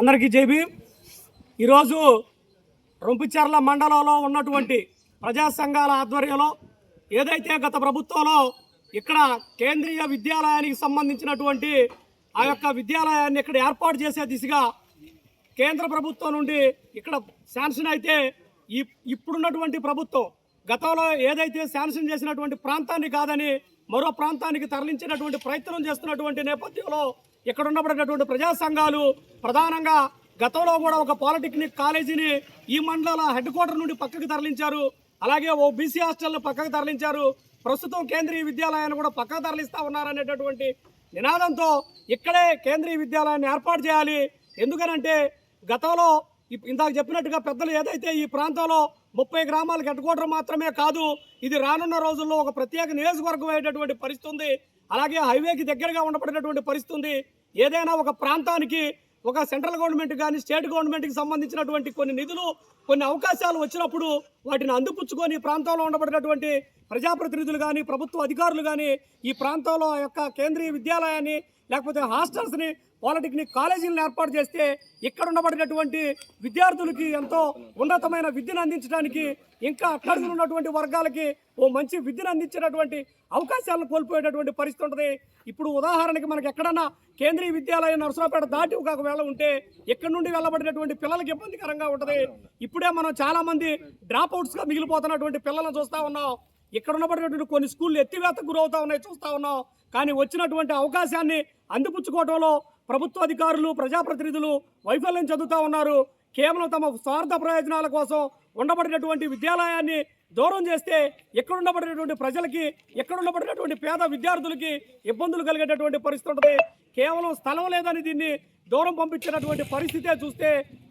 అందరికీ జేబి ఈరోజు రొంపిచెర్ల మండలంలో ఉన్నటువంటి ప్రజా సంఘాల ఆధ్వర్యంలో ఏదైతే గత ప్రభుత్వంలో ఇక్కడ కేంద్రీయ విద్యాలయానికి సంబంధించినటువంటి ఆ యొక్క విద్యాలయాన్ని ఇక్కడ ఏర్పాటు చేసే దిశగా కేంద్ర ప్రభుత్వం నుండి ఇక్కడ శాంక్షన్ అయితే ఈ ఇప్పుడున్నటువంటి ప్రభుత్వం గతంలో ఏదైతే శాంక్షన్ చేసినటువంటి ప్రాంతాన్ని కాదని మరో ప్రాంతానికి తరలించినటువంటి ప్రయత్నం చేస్తున్నటువంటి నేపథ్యంలో ఇక్కడ ఉండబడినటువంటి ప్రజా సంఘాలు ప్రధానంగా గతంలో కూడా ఒక పాలిటెక్నిక్ కాలేజీని ఈ మండల హెడ్ క్వార్టర్ నుండి పక్కకు తరలించారు. అలాగే ఓ బీసీ హాస్టల్ను పక్కకు తరలించారు. ప్రస్తుతం కేంద్రీయ విద్యాలయాన్ని కూడా పక్కకు తరలిస్తూ ఉన్నారనేటటువంటి నినాదంతో ఇక్కడే కేంద్రీయ విద్యాలయాన్ని ఏర్పాటు చేయాలి. ఎందుకనంటే గతంలో ఇందాక చెప్పినట్టుగా పెద్దలు ఏదైతే ఈ ప్రాంతంలో ముప్పై గ్రామాలు హెడ్ మాత్రమే కాదు ఇది రానున్న రోజుల్లో ఒక ప్రత్యేక నియోజకవర్గం అయ్యేటటువంటి పరిస్థితి ఉంది అలాగే హైవేకి దగ్గరగా ఉండబడినటువంటి పరిస్థితి ఉంది ఏదైనా ఒక ప్రాంతానికి ఒక సెంట్రల్ గవర్నమెంట్ కానీ స్టేట్ గవర్నమెంట్కి సంబంధించినటువంటి కొన్ని నిధులు కొన్ని అవకాశాలు వచ్చినప్పుడు వాటిని అందిపుచ్చుకొని ప్రాంతంలో ఉండబడినటువంటి ప్రజాప్రతినిధులు కానీ ప్రభుత్వ అధికారులు కానీ ఈ ప్రాంతంలో యొక్క కేంద్రీయ విద్యాలయాన్ని లేకపోతే హాస్టల్స్ని పాలిటెక్నిక్ కాలేజీలను ఏర్పాటు చేస్తే ఇక్కడ ఉండబడినటువంటి విద్యార్థులకి ఎంతో ఉన్నతమైన విద్యను అందించడానికి ఇంకా అట్టడుగులు ఉన్నటువంటి వర్గాలకి ఓ మంచి విద్యను అందించేటటువంటి అవకాశాలను కోల్పోయేటటువంటి పరిస్థితి ఉంటుంది. ఇప్పుడు ఉదాహరణకి మనకి ఎక్కడన్నా కేంద్రీయ విద్యాలయం నరసరావుపేట దాటి ఒకవేళ ఉంటే ఎక్కడి నుండి వెళ్ళబడినటువంటి పిల్లలకి ఇబ్బందికరంగా ఉంటుంది. ఇప్పుడే మనం చాలామంది డ్రాప్ అవుట్స్గా మిగిలిపోతున్నటువంటి పిల్లలను చూస్తూ ఉన్నాం. ఇక్కడ ఉన్నబడినటువంటి కొన్ని స్కూళ్ళు ఎత్తివేతకు గురవుతా ఉన్నాయి చూస్తూ ఉన్నాం. కానీ వచ్చినటువంటి అవకాశాన్ని అందిపుచ్చుకోవడంలో ప్రభుత్వ అధికారులు ప్రజాప్రతినిధులు వైఫల్యం చెందుతా ఉన్నారు. కేవలం తమ స్వార్థ ప్రయోజనాల కోసం ఉండబడినటువంటి విద్యాలయాన్ని దూరం చేస్తే ఎక్కడ ఉండబడినటువంటి ప్రజలకి ఎక్కడ ఉండబడినటువంటి పేద విద్యార్థులకి ఇబ్బందులు కలిగేటటువంటి పరిస్థితి ఉంటుంది. కేవలం స్థలం లేదని దీన్ని దూరం పంపించినటువంటి పరిస్థితే చూస్తే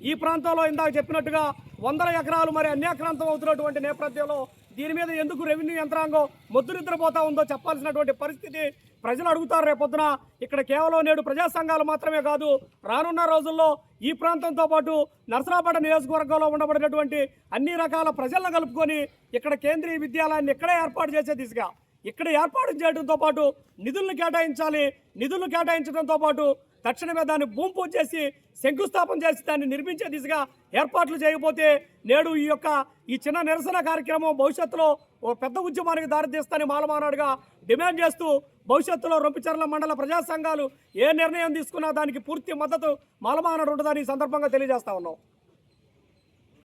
ఈ ప్రాంతంలో ఇందాక చెప్పినట్టుగా వందల ఎకరాలు మరి అన్యాక్రాంతం అవుతున్నటువంటి నేపథ్యంలో దీని మీద ఎందుకు రెవెన్యూ యంత్రాంగం మొద్దు నిద్రపోతా ఉందో చెప్పాల్సినటువంటి పరిస్థితి ప్రజలు అడుగుతారు రేపొద్దున ఇక్కడ కేవలం నేడు ప్రజా సంఘాలు మాత్రమే కాదు రానున్న రోజుల్లో ఈ ప్రాంతంతో పాటు నరసరాపేట నియోజకవర్గంలో ఉండబడినటువంటి అన్ని రకాల ప్రజలను కలుపుకొని ఇక్కడ కేంద్రీయ విద్యాలయాన్ని ఇక్కడే ఏర్పాటు చేసే దిశగా ఇక్కడ ఏర్పాటు చేయడంతో పాటు నిధులను కేటాయించాలి నిధులను కేటాయించడంతో పాటు తక్షణమే దాన్ని భూమి పూజ చేసి శంకుస్థాపన చేసి దాన్ని నిర్మించే దిశగా ఏర్పాట్లు చేయకపోతే నేడు ఈ యొక్క ఈ చిన్న నిరసన కార్యక్రమం భవిష్యత్తులో ఓ పెద్ద ఉద్యమానికి దారితీస్తానని మాలమానాడుగా డిమాండ్ చేస్తూ భవిష్యత్తులో రొంపిచర్ల మండల ప్రజా సంఘాలు ఏ నిర్ణయం తీసుకున్నా దానికి పూర్తి మద్దతు మాలమానాడు ఉంటుందని ఈ సందర్భంగా తెలియజేస్తా ఉన్నాం.